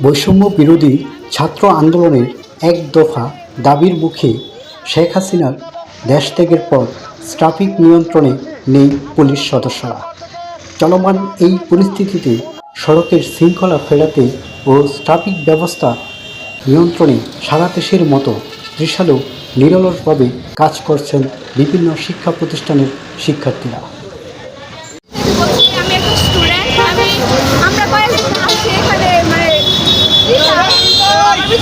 বৈষম্য বিরোধী ছাত্র আন্দোলনের এক দফা দাবির মুখে শেখ হাসিনার দেশ ত্যাগের পর ট্রাফিক নিয়ন্ত্রণে নেই পুলিশ সদস্যরা। চলমান এই পরিস্থিতিতে সড়কের শৃঙ্খলা ফেরাতে ও ট্রাফিক ব্যবস্থা নিয়ন্ত্রণে সারা দেশের মতো ত্রিশালেও নিরলসভাবে কাজ করছেন বিভিন্ন শিক্ষা প্রতিষ্ঠানের শিক্ষার্থীরা বলছি আমি একটা স্টুডেন্ট আমি আমরা কয়েকজন আসছি এখানে মানে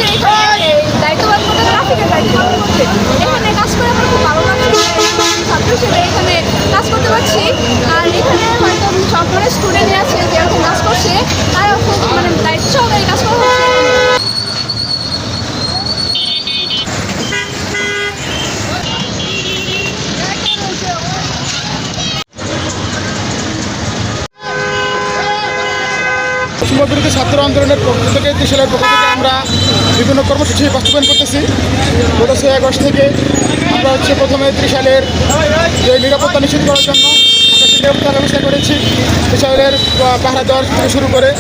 আমার ভিতরে এখানে দায়িত্ববান করতে ট্রাফিকের দায়িত্ব এখানে কাজ করে আমার খুব ভালো লাগছে ছাত্র হিসেবে এখানে বিরোধী ছাত্র আন্দোলনের পক্ষ থেকে ত্রিশালের পক্ষ থেকে আমরা বিভিন্ন কর্মসূচি বাস্তবায়ন করতেছি। ছয় আগস্ট থেকে আমরা হচ্ছে প্রথমে ত্রিশালের যে নিরাপত্তা নিশ্চিত করার জন্য নিরাপত্তার ব্যবস্থা করেছি। ত্রিশালের পাহারা দেওয়ার থেকে শুরু করে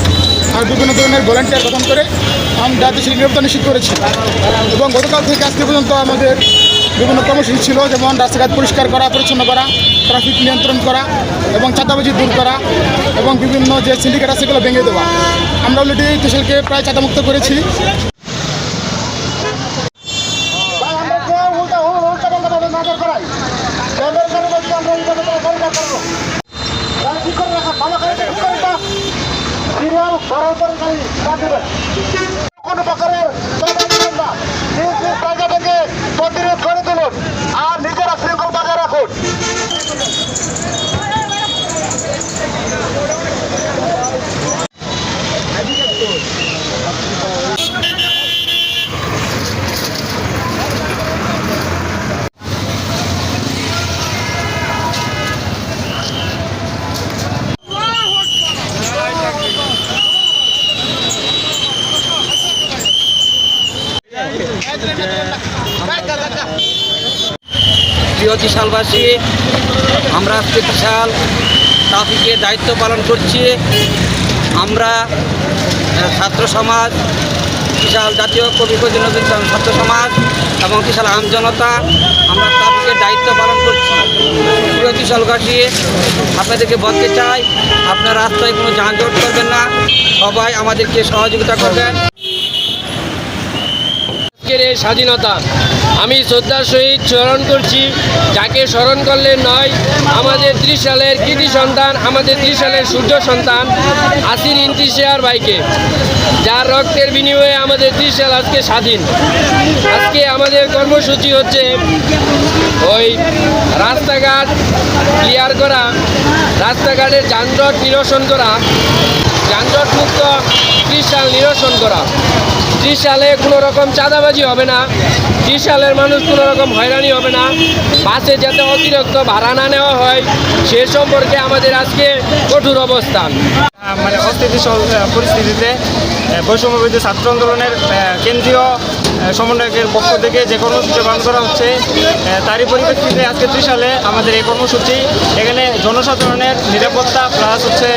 আর বিভিন্ন ধরনের ভলেন্টিয়ার গঠন করে আমরা দেশের নিরাপত্তা নিশ্চিত করেছি। এবং গতকাল থেকে আজকে পর্যন্ত আমাদের বিভিন্ন কর্মসূচি ছিল, যেমন রাস্তাঘাট পরিষ্কার করা, পরিচ্ছন্ন করা, ট্রাফিক নিয়ন্ত্রণ করা এবং চাঁদাবাজি দূর করা এবং বিভিন্ন যে সিন্ডিকেট আছে সেগুলো ভেঙে দেওয়া। আমরা অলরেডি ত্রিশালকে প্রায় চাঁদামুক্ত করেছি। কোন Gracias. প্রিয় ত্রিশালবাসী আমরা আজকে ত্রিশাল দায়িত্ব পালন করছি। আমরা ছাত্র সমাজ, বিশাল জাতীয় কবি নজরুল ছাত্র সমাজ এবং বিশাল আম জনতা, আমরা ট্রাফিকের দায়িত্ব পালন করছি। প্রিয় ত্রিশালবাসী আপনাদেরকে বলতে চাই, আপনারা রাস্তায় কোনো যানজট করবেন না, সবাই আমাদেরকে সহযোগিতা করবেন। আজকের এই স্বাধীনতা। আমি শ্রদ্ধার সহিত স্মরণ করছি, যাকে স্মরণ করলে নয়, আমাদের ত্রিশ সালের কৃতি সন্তান, আমাদের ত্রিশ সালের সূর্য সন্তান আসির ইন্তিশিয়ার বাইকে। যার রক্তের বিনিময়ে আমাদের ত্রিশাল আজকে স্বাধীন। আজকে আমাদের কর্মসূচি হচ্ছে ওই রাস্তাঘাট ক্লিয়ার করা, রাস্তাঘাটের যানজট নিরসন করা, যানজট মুক্ত ত্রিশাল নিরসন করা। ত্রিশালে কোনো রকম চাঁদাবাজি হবে না। ত্রিশালের মানুষ কোনো রকম হয়রানি হবে না। বাসে যাতে অতিরিক্ত ভাড়া না নেওয়া হয়, সে সম্পর্কে আমাদের আজকে কঠোর অবস্থান। মানে অস্থিতিশীল পরিস্থিতিতে আহ, বৈষম্যবিরোধী ছাত্র আন্দোলনের কেন্দ্রীয় সমন্বয়কের পক্ষ থেকে যে কর্মসূচি পালন করা হচ্ছে তারই পরিপ্রেক্ষিতে আজকে ত্রিশালে আমাদের এই কর্মসূচি এখানে জনসাধারণের নিরাপত্তা প্লাস হচ্ছে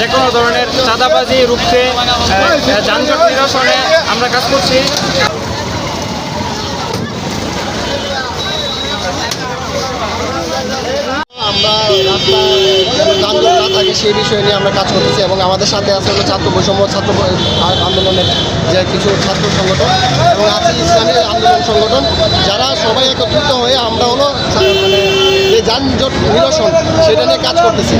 যে কোনো ধরনের চাঁদাবাজি রুখতে যানজট নিরসনে আমরা কাজ করছি। আমরা রাস্তায় যেন যানজট না থাকে সেই বিষয় নিয়ে আমরা কাজ করতেছি এবং আমাদের সাথে আছে হলো ছাত্র বৈষম্য, ছাত্র আন্দোলনের যে কিছু ছাত্র সংগঠন এবং আছে ইসলামী আন্দোলন সংগঠন, যারা সবাই একত্রিত হয়ে আমরা হলো মানে যে যানজট নিরসন, সেটা নিয়ে কাজ করতেছি।